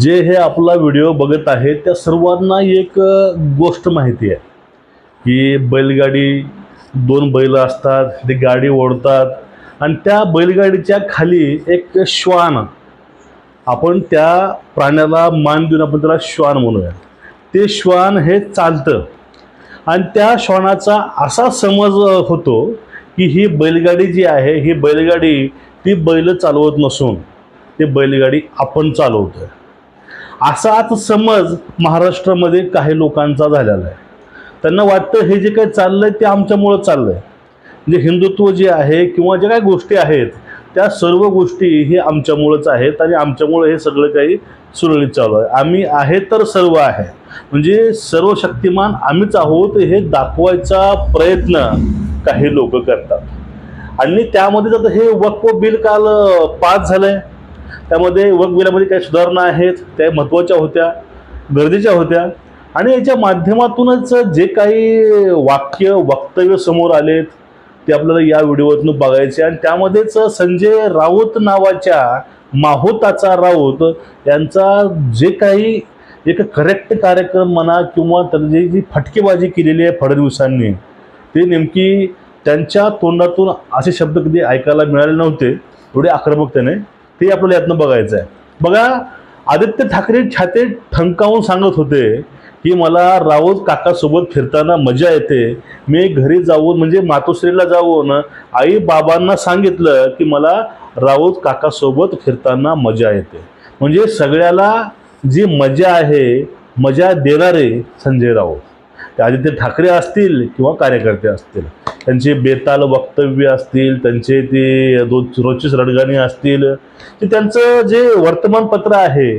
जे हे आपला व्हिडिओ बघत आहेत त्या सर्वांना एक गोष्ट माहिती आहे. की बैलगाडी दोन बैल असतात ते गाडी ओढतात आणि त्या बैलगाडीच्या खाली एक श्वान. आपण त्या प्राण्याला मान देऊन आपण त्याला श्वान म्हणूया. ते श्वान हे चालतं. आणि त्या श्वानाचा असा समज होतो की ही बैलगाडी जी आहे ही बैलगाडी ती बैल चालवत नसून ती बैलगाडी आपण चालवतोय. असा आता समज महाराष्ट्रामध्ये काही लोकांचा झालेला आहे. त्यांना वाटतं हे जे काही चाललंय ते आमच्यामुळं चाललंय. म्हणजे हिंदुत्व जे आहे किंवा ज्या काही गोष्टी आहेत त्या सर्व गोष्टी हे आमच्यामुळंच आहेत आणि आमच्यामुळं हे सगळं काही सुरळीत चालू आहे. आम्ही आहे तर सर्व आहे. म्हणजे सर्व शक्तिमान आम्हीच आहोत हे दाखवायचा प्रयत्न काही लोक करतात. आणि त्यामध्ये जर हे वक्फ बिल काल पास झालं आहे त्यामध्ये वक्फ काही सुधारणा आहेत त्या महत्त्वाच्या होत्या गरजेच्या होत्या. आणि याच्या माध्यमातूनच जे काही वाक्य वक्तव्य समोर आलेत ते आपल्याला या व्हिडिओतून बघायचे आणि त्यामध्येच संजय राऊत नावाच्या माहोताचा राऊत यांचा जे काही एक करेक्ट कार्यक्रम म्हणा किंवा त्यांची जी फटकेबाजी केलेली आहे फडणवीसांनी ते नेमकी त्यांच्या तोंडातून असे शब्द कधी ऐकायला मिळाले नव्हते एवढे आक्रमकतेने ते आपल्याला यातनं बघायचं आहे बघा आदित्य ठाकरे छाते ठणकावून सांगत होते की मला राऊत काकासोबत फिरताना मजा येते. मी घरी जाऊन म्हणजे मातोश्रीला जाऊन आई बाबांना सांगितलं की मला राऊत काकासोबत फिरताना मजा येते. म्हणजे सगळ्याला जी मजा आहे मजा देणारे संजय राऊत. ते आदित्य ठाकरे असतील किंवा कार्यकर्ते असतील. त्यांचे बेताल वक्तव्य असतील त्यांचे ते रोज रोजचीच रडगाणी असतील ते त्यांचं जे वर्तमानपत्र आहे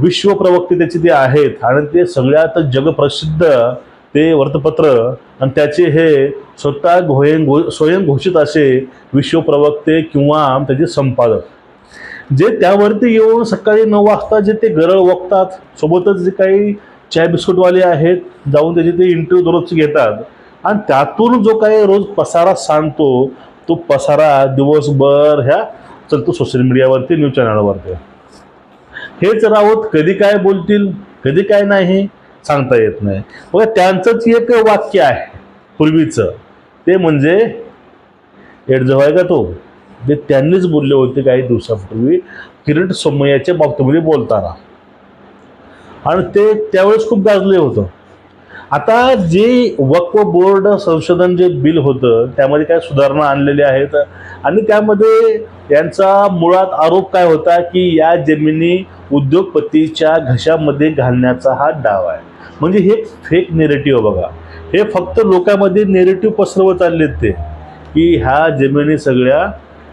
विश्व प्रवक्ते त्याचे ते आहेत आणि ते सगळ्यात जगप्रसिद्ध ते वृत्तपत्र आणि त्याचे हे स्वतः घोयंग स्वयंघोषित असे विश्व प्रवक्ते किंवा त्याचे संपादक. जे त्यावरती येऊन सकाळी नऊ वाजता जे ते गरळ वक्तात सोबतच जे काही चाय बिस्कुटवाले आहेत जाऊन त्याचे ते इंटरव्ह्यू दररोज घेतात आणि त्यातून जो काही रोज पसारा सांगतो तो पसारा दिवसभर ह्या चलतो सोशल मीडियावरती न्यूज चॅनलवरती हेच राऊत कधी काय बोलतील कधी काय नाही सांगता येत नाही. बघा त्यांचंच एक वाक्य आहे पूर्वीचं. ते म्हणजे एडजव आहे का तो? ते त्यांनीच बोलले होते काही दिवसापूर्वी किरीट सोमय्याच्या बाबतीमध्ये बोलताना. आणि ते त्यावेळेस खूप गाजले होतं. आता जे वक्फ बोर्ड संशोधन जे बिल होतं त्यामध्ये काय सुधारणा आणलेल्या आहेत? आणि त्यामध्ये यांचा मुळात आरोप काय होता की या जमिनी उद्योगपतीच्या घशामध्ये घालण्याचा हा डाव आहे. म्हणजे हे फेक नेरेटिव्ह बघा. हे फक्त लोकांमध्ये नेरेटिव्ह पसरवत चाललेत ते की ह्या जमिनी सगळ्या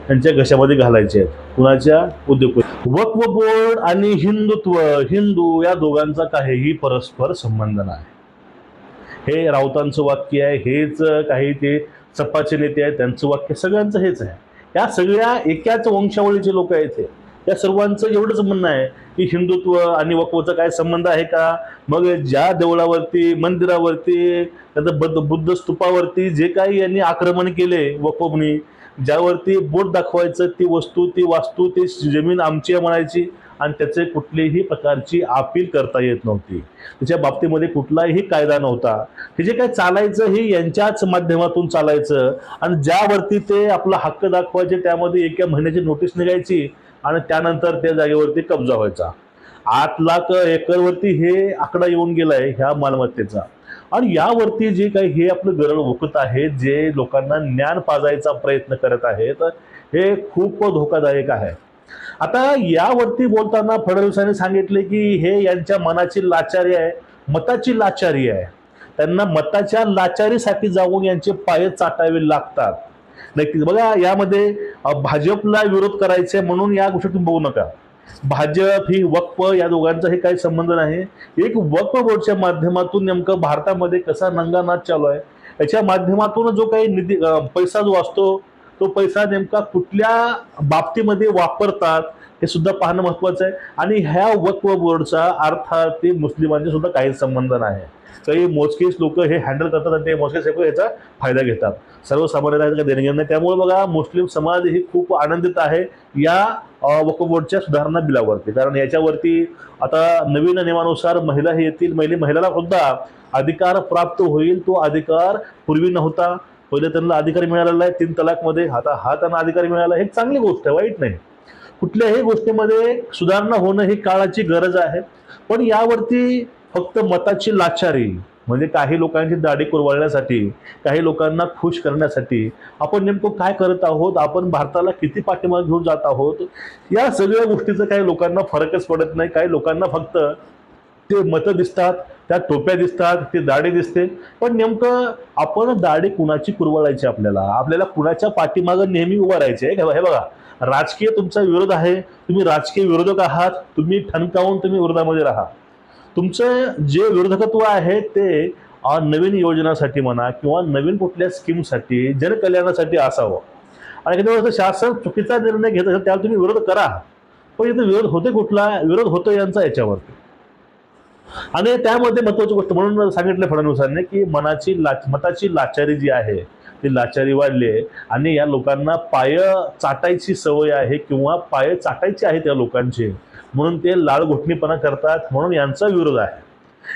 त्यांच्या घशामध्ये घालायच्या आहेत. कुणाच्या? उद्योगपती. वक्फ बोर्ड आणि हिंदुत्व हिंदू या दोघांचा काहीही परस्पर संबंध नाही. हे राऊतांचं वाक्य आहे हेच काही ते सपाचे नेते आहेत त्यांचं वाक्य सगळ्यांचं हेच आहे. या सगळ्या एकाच वंशावळीचे लोक आहेत हे. त्या सर्वांचं एवढंच म्हणणं आहे की हिंदुत्व आणि वक्फचा काय संबंध आहे का? मग ज्या देवळावरती मंदिरावरती त्याचं बद्ध बुद्ध स्तूपावरती जे काही यांनी आक्रमण केले वक्फनी ज्यावरती बोट दाखवायचं ती वस्तू ती वास्तू ती जमीन आमची म्हणायची आणि त्याचे कुठलीही प्रकारची अपील करता येत नव्हती. त्याच्या बाबतीमध्ये कुठलाही कायदा नव्हता. हे जे काय चालायचं हे यांच्याच माध्यमातून चालायचं आणि ज्यावरती ते आपला हक्क दाखवायचे त्यामध्ये एका महिन्याची नोटीस निघायची आणि त्यानंतर त्या जागेवरती कब्जा व्हायचा. आठ लाख एकरवरती हे आकडा येऊन गेलाय ह्या मालमत्तेचा. आणि यावरती जे काही हे आपलं गरळ ओकत आहे जे लोकांना ज्ञान पाजायचा प्रयत्न करत आहेत हे खूप धोकादायक आहे. आता यावरती बोलताना फडणवीसांनी सांगितले की हे यांच्या मनाची लाचारी आहे मताची लाचारी आहे. त्यांना मताच्या लाचारीसाठी जाऊन यांचे पाय चाटावे लागतात. नक्कीच. बघा यामध्ये भाजपला विरोध करायचे म्हणून या गोष्टी तुम्ही बघू नका. भाजप ही वक्फ या दोघांचा हे काही संबंध नाही. एक वक्फ बोर्डच्या माध्यमातून नेमकं भारतामध्ये कसा नंगानाथ चालू आहे? याच्या माध्यमातून जो काही निधी पैसा जो असतो तो पैसा नेमका कुठल्या बाबतीमध्ये वापरतात हे सुद्धा पाहणं महत्त्वाचं आहे. आणि ह्या वक्फ बोर्डचा अर्थार्थी मुस्लिमांचे सुद्धा काही संबंध नाही. काही मोजकेच लोक हे हँडल करतात आणि ते मोजकेच लोक याचा फायदा घेतात. सर्वसामान्यांना काही देणं नाही? त्यामुळे बघा मुस्लिम समाज ही खूप आनंदित आहे या अ, वक्फ बोर्डच्या सुधारणा बिलावरती. कारण याच्यावरती आता नवीन नियमानुसार महिला हे येतील महिले महिलाला सुद्धा अधिकार प्राप्त होईल तो अधिकार पूर्वी नव्हता. पहिले त्यांना अधिकार मिळालेला आहे तीन तलाकमध्ये. आता हा त्यांना अधिकार मिळाला हे चांगली गोष्ट आहे वाईट नाही. कुठल्याही गोष्टीमध्ये सुधारणा होणं ही काळाची गरज आहे. पण यावरती फक्त मताची लाचारी म्हणजे काही लोकांची दाढी कुरवाळण्यासाठी काही लोकांना खुश करण्यासाठी आपण नेमकं काय करत आहोत? आपण भारताला किती पाठिंबा घेऊन जात आहोत? या सगळ्या गोष्टीचं काही लोकांना फरकच पडत नाही. काही लोकांना फक्त ते मतं दिसतात. त्या टोप्या दिसतात ती दाढी दिसते. पण नेमकं आपण दाढी कुणाची कुरवडायची आपल्याला? आपल्याला कुणाच्या पाठीमागं नेहमी उभं राहायचे हे हे बघा राजकीय तुमचा विरोध आहे. तुम्ही राजकीय विरोधक आहात. तुम्ही ठणकावून तुम्ही विरोधामध्ये राहा. तुमचं जे विरोधकत्व आहे ते नवीन योजनासाठी म्हणा किंवा नवीन कुठल्या स्कीमसाठी जनकल्याणासाठी असावं. आणि कधी वेळेस शासन चुकीचा निर्णय घेत असेल त्याला तुम्ही विरोध करा. पण इथं विरोध होते कुठला? विरोध होतो यांचा याच्यावरती. आणि त्यामध्ये महत्वाची गोष्ट म्हणून सांगितलं फडणवीसांनी की मनाची लाच मताची लाचारी जी आहे ती लाचारी वाढली आहे. आणि या लोकांना पाय चाटायची सवय आहे किंवा पाय चाटायची आहेत या लोकांची म्हणून ते लाळ घोटणीपणा करतात म्हणून यांचा विरोध आहे.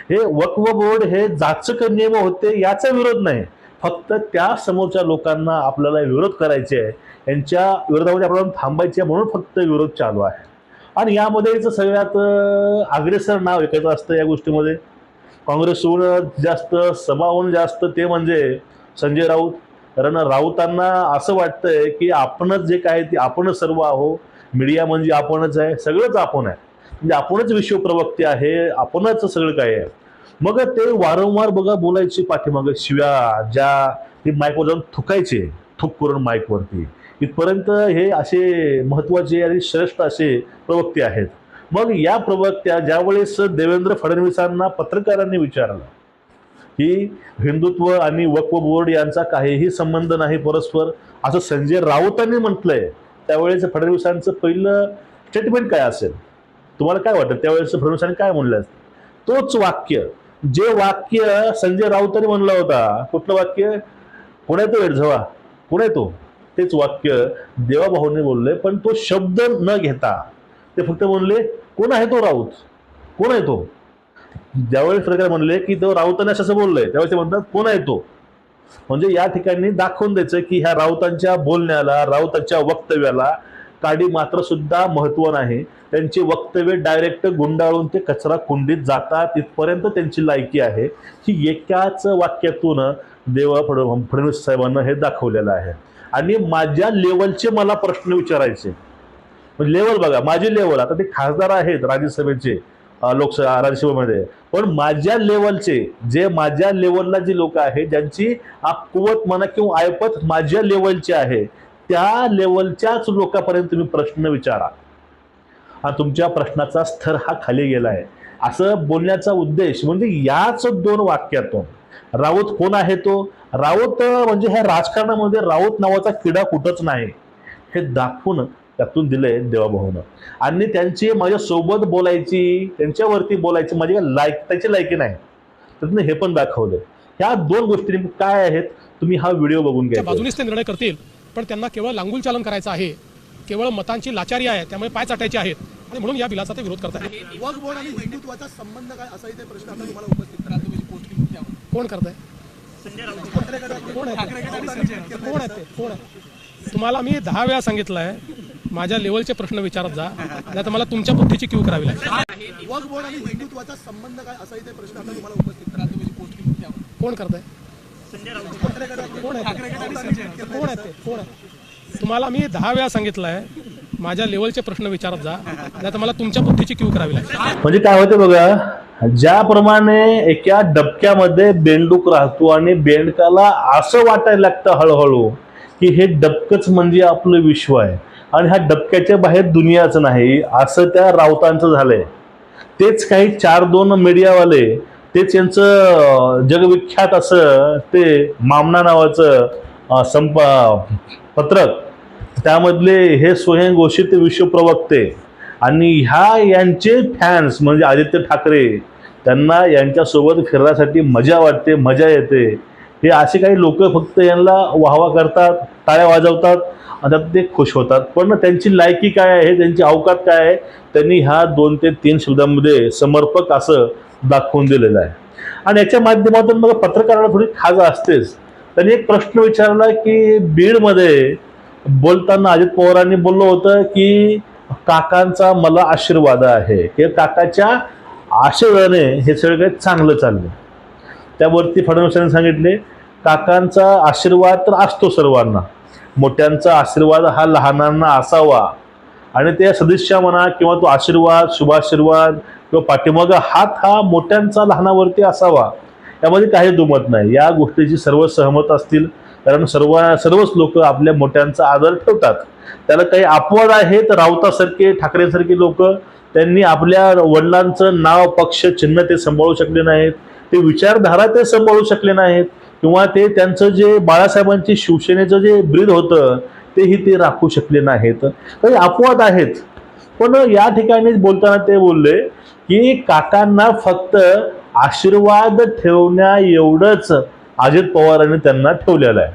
हे वक्व बोर्ड हे जाचक नियम होते याचा विरोध नाही. फक्त त्या समोरच्या लोकांना आपल्याला विरोध करायचे आहे यांच्या विरोधामध्ये आपल्याला थांबायचे आहे म्हणून फक्त विरोध चालू आहे. आणि यामध्ये सगळ्यात अग्रेसर नाव एकत्र असतं या गोष्टीमध्ये. काँग्रेसहून जास्त सभाहून जास्त ते म्हणजे संजय राऊत. कारण राऊतांना असं वाटतंय की आपणच जे काय ते आपणच सर्व आहो. मीडिया म्हणजे आपणच आहे सगळंच आपण आहे. म्हणजे आपणच विश्वप्रवक्ते आहे आपणच सगळं काय आहे. मग ते वारंवार बघा बोलायचे पाठीमागं शिव्या ज्या ते माईकवर जाऊन थुकायचे थुक करून माईकवरती इथपर्यंत हे असे महत्त्वाचे आणि श्रेष्ठ असे प्रवक्ते आहेत. मग या प्रवक्त्या ज्यावेळेस देवेंद्र फडणवीसांना पत्रकारांनी विचारलं की हिंदुत्व आणि वक्फ बोर्ड यांचा काहीही संबंध नाही परस्पर असं संजय राऊतांनी म्हटलंय त्यावेळेस फडणवीसांचं पहिलं स्टेटमेंट काय असेल? तुम्हाला काय वाटतं? त्यावेळेस फडणवीसांनी काय म्हणलं असतं? तोच वाक्य जे वाक्य संजय राऊतांनी म्हणलं होता कुठलं वाक्य? कोण येतो तो एडझवा कोण येतो तेच वाक्य देवाभाऊने बोलले पण तो शब्द न घेता ते फक्त म्हणले कोण आहे तो राऊत? कोण आहे तो? ज्यावेळेस सरकार म्हणले की तो राऊतांनी असं बोललंय त्यावेळेस ते म्हणतात कोण आहे तो? म्हणजे या ठिकाणी दाखवून द्यायचं की ह्या राऊतांच्या बोलण्याला राऊतांच्या वक्तव्याला काडी मात्र सुद्धा महत्त्व नाही. त्यांची वक्तव्य डायरेक्ट गुंडाळून ते कचरा कुंडीत जातात तिथपर्यंत त्यांची लायकी आहे. ही एकाच वाक्यातून देवा फड फडणवीस साहेबांना हे दाखवलेलं आहे. आणि माझ्या लेवलचे मला प्रश्न विचारायचे. म्हणजे लेवल बघा माझे लेवल आता ते खासदार आहेत राज्यसभेचे लोकसभा राज्यसभेमध्ये. पण माझ्या लेवलचे जे माझ्या लेवलला जे लोक आहेत ज्यांची आपवत म्हणा किंवा आयपत माझ्या लेवलची आहे त्या लेवलच्याच लोकांपर्यंत तुम्ही प्रश्न विचारा. हा तुमच्या प्रश्नाचा स्तर हा खाली गेला आहे असं बोलण्याचा उद्देश म्हणजे याच दोन वाक्यातून राऊत कोण आहे तो? राऊत म्हणजे ह्या राजकारणामध्ये राऊत नावाचा किडा कुठंच नाही. हे दाखवून त्यातून दिलंय देवाभाऊनं. आणि त्यांची माझ्या सोबत बोलायची त्यांच्यावरती बोलायची माझी काय लायक त्याची लायकी नाही. त्यातनं हे पण दाखवलं ह्या दोन गोष्टी काय आहेत तुम्ही हा व्हिडिओ बघून घ्या बाजूनेच ते निर्णय करतील पण त्यांना केवळ लांगुल चालन करायचं आहे. केवळ मतांची लाचारी आहे त्यामुळे पाय चाटायचे आहेत. आणि म्हणून या बिलाचा ते विरोध आणि हिंदुत्वाचा संबंध काय असाही ते प्रश्न आता तुम्हाला उपस्थित करा तुम्ही पोस्ट कोण करताय? कोण आहे? कोण आहे ते? कोण आहे तुम्हाला मी दहा वेळा सांगितलंय माझ्या लेवलचे प्रश्न विचारत जा. नाही तर मला तुमच्या बुद्धीची क्यू करावी लागेल. संबंध काय? असाही ते प्रश्न आता तुम्हाला उपस्थित कोण करताय? कोण आहे ते? कोण आहे ते? कोण आहे तुम्हाला मी दहा वेळा सांगितलंय माझ्या लेवलचे प्रश्न विचारत जा. नाही तर मला तुमच्या बुद्धीची क्यू करावी लागेल. म्हणजे काय होते बघा ज्याप्रमाणे एका डबक्यामध्ये बेंडूक राहतो आणि बेंडकाला असं वाटायला लागतं हळूहळू की हे डबकंच म्हणजे आपलं विश्व आहे. आणि ह्या डबक्याच्या बाहेर दुनियाच नाही असं त्या राऊतांचं झालंय. तेच काही चार दोन मीडियावाले तेच यांचं जगविख्यात असं ते मामना नावाचं संप पत्रक त्यामधले हे स्वयंघोषित विश्वप्रवक्ते आणि ह्या यांचे फॅन्स म्हणजे आदित्य ठाकरे त्यांना यांच्यासोबत फिरण्यासाठी मजा वाटते मजा येते. हे असे काही लोक फक्त यांना वाहवा करतात टाळ्या वाजवतात आणि त्यात ते खुश होतात. पण त्यांची लायकी काय आहे त्यांची अवकात काय आहे त्यांनी ह्या दोन ते तीन शब्दांमध्ये समर्पक असं दाखवून दिलेलं आहे. आणि याच्या माध्यमातून मग पत्रकाराला थोडी खाज असतेच. त्यांनी एक प्रश्न विचारला की बीडमध्ये बोलताना अजित पवारांनी बोललं होतं की काकांचा मला आशीर्वाद आहे. की काकाच्या आशीर्वादाने हे सगळं काही चांगलं चाललं त्यावरती फडणवीसांनी सांगितले काकांचा आशीर्वाद तर असतो सर्वांना. मोठ्यांचा आशीर्वाद हा लहानांना असावा. आणि त्या सदिच्छा म्हणा किंवा तो आशीर्वाद शुभाशीर्वाद किंवा पाठीमागं हात हा मोठ्यांचा लहानावरती असावा. यामध्ये काही दुमत नाही. या गोष्टीची सर्व सहमत असतील. कारण सर्व सर्वच लोक आपल्या मोठ्यांचा आदर ठेवतात. त्याला काही अपवाद आहेत राऊतासारखे ठाकरेसारखे लोक त्यांनी आपल्या वडिलांचं नाव पक्ष चिन्ह ते सांभाळू शकले नाहीत. ते विचारधारा ते सांभाळू शकले नाहीत. किंवा ते त्यांचं जे बाळासाहेबांची शिवसेनेचं जे ब्रीद होतं तेही ते राखू शकले नाहीत. काही अपवाद आहेत. पण या ठिकाणी बोलताना ते बोलले की काकांना फक्त आशीर्वाद ठेवण्या एवढंच. अजित पवारांनी त्यांना ठेवलेलं आहे.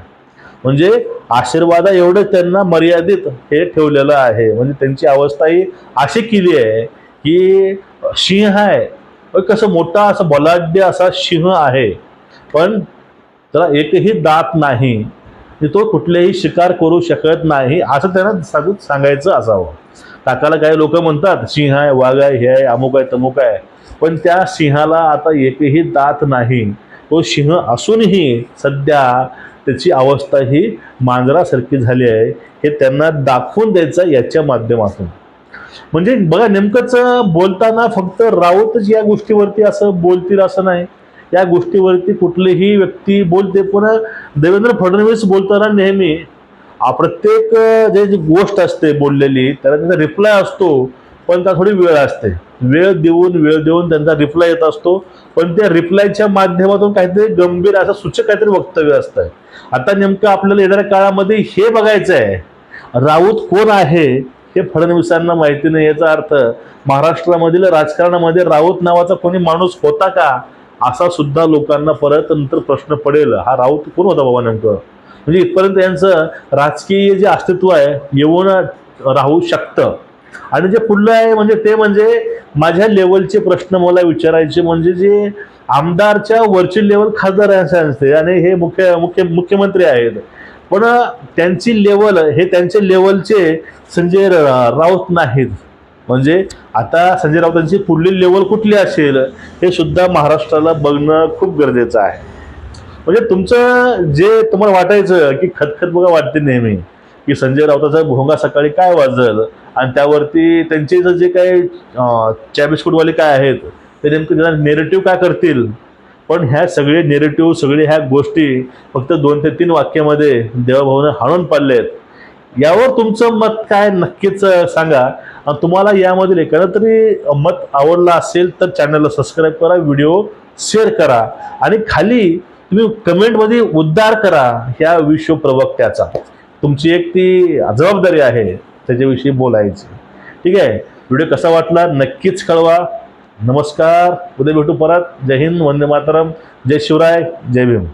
म्हणजे आशीर्वादा एवढं त्यांना मर्यादित हे ठेवलेलं आहे. म्हणजे त्यांची अवस्था ही अशी केली आहे की सिंह आहे. कसं मोठा असं बलाढ्य असा सिंह आहे. पण त्याला एकही दात नाही. तो कुठलेही शिकार करू शकत नाही असं त्यांना सांगू सांगायचं असावं. काकाला काही लोक म्हणतात सिंह आहे वाघ आहे हे आहे अमुक आहे तमुक आहे. पण त्या सिंहाला आता एकही दात नाही. तो सिंह असूनही सध्या त्याची अवस्था ही मांजरासारखी झाली आहे. हे त्यांना दाखवून द्यायचं याच्या माध्यमातून. म्हणजे बघा नेमकंच बोलताना फक्त राऊतच या गोष्टीवरती असं बोलतील असं नाही. या गोष्टीवरती कुठलीही व्यक्ती बोलते पण देवेंद्र फडणवीस बोलताना नेहमी प्रत्येक जे जी गोष्ट असते बोललेली त्याला त्याचा रिप्लाय असतो. पण त्या थोडी वेळ असते. वेळ देऊन वेळ देऊन त्यांचा रिप्लाय येत असतो. पण त्या रिप्लायच्या माध्यमातून काहीतरी गंभीर असं सूचक काहीतरी वक्तव्य असतं. आता नेमकं आपल्याला येणाऱ्या काळामध्ये हे बघायचं आहे राऊत कोण आहे हे फडणवीसांना माहिती नाही याचा अर्थ महाराष्ट्रामधील राजकारणामध्ये राऊत नावाचा कोणी माणूस होता का असा सुद्धा लोकांना परत नंतर प्रश्न पडेल. हा राऊत कोण होता बाबा नेमकं? म्हणजे इथपर्यंत यांचं राजकीय जे अस्तित्व आहे येऊन राहू शकतं. आणि जे पुढलं आहे म्हणजे ते म्हणजे माझ्या लेवलचे प्रश्न मला विचारायचे म्हणजे जे आमदारच्या वरची लेवल खासदार असते आणि हे मुख्य मुख्य मुख्यमंत्री आहेत. पण त्यांची लेवल हे त्यांचे लेवलचे संजय राऊत नाहीत. म्हणजे आता संजय राऊतांची पुढली लेवल कुठली असेल हे सुद्धा महाराष्ट्राला बघणं खूप गरजेचं आहे. म्हणजे तुमचं जे तुम्हाला वाटायचं की खतखत बघा वाटते नेहमी की संजय राऊताचा भोंगा सकाळी काय वाजल आणि त्यावरती त्यांचे जर जे काही च्या काय आहेत ते नेमकं त्यांना नेरेटिव्ह काय करतील? पण ह्या सगळे नेरेटिव्ह सगळे ह्या गोष्टी फक्त दोन ते तीन वाक्यामध्ये देवाभाऊने हाणून पाडले आहेत यावर तुमचं मत काय नक्कीच सांगा. आणि तुम्हाला यामधील एखादं तरी मत आवडलं असेल तर चॅनलला सबस्क्राईब करा व्हिडिओ शेअर करा. आणि खाली तुम्ही कमेंटमध्ये उद्धार करा ह्या विश्व प्रवक्त्याचा तुमची एक ती जबाबदारी आहे. त्याच्याविषयी बोलायचं. ठीक आहे? व्हिडिओ कसा वाटला नक्कीच कळवा. नमस्कार. उद्या भेटू परत. जय हिंद. वंदे मातरम. जय शिवराय. जय भीम.